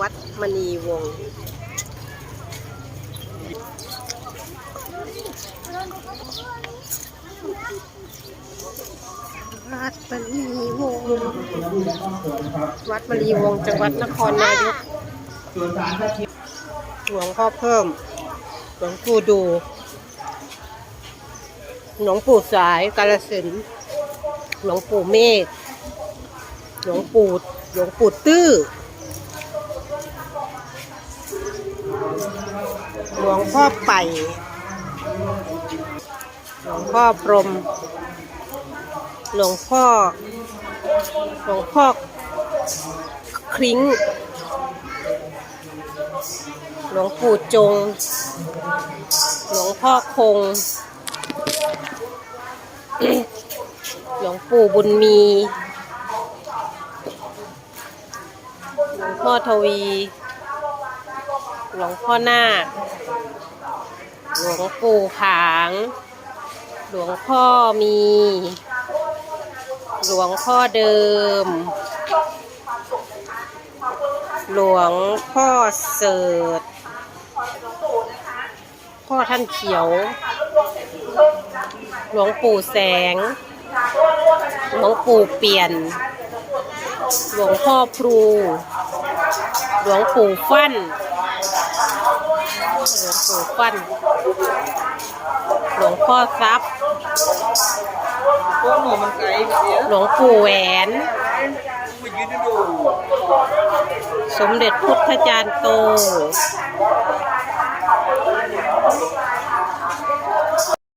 วัดมณีวงศ์วัดมณีวงศ์วัดมณีวงศ์จังหวัดนครนายกหลวงพ่อเพิ่ม หลวงปู่ดู หลวงปู่สายกาลสินหลวงปู่เมฆหลวงปู่หลวงปู่ตื้อ หลวงพ่อไป่หลวงพ่อพรหมหลวงพ่อ หลวงพ่อคลิ้ง หลวงปู่จง หลวงพ่อคง หลวงปู่บุญมี หลวงพ่อทวี หลวงพ่อนาค หลวงปู่ผาง หลวงพ่อมี หลวงพ่อเดิม หลวงพ่อเสิร์พ่อท่านเขียว หลวงปู่แสง หลวงปู่เปลี่ยน หลวงพ่อพลูหลวงปู่ฟั่น หลวงปู่ฟั่นหลวงพ่อทรัพย์พวกหนูมันไกลแบบเนี้ยหลวงปู่แหวนมายืนดูสมเด็จพุทธจารย์โต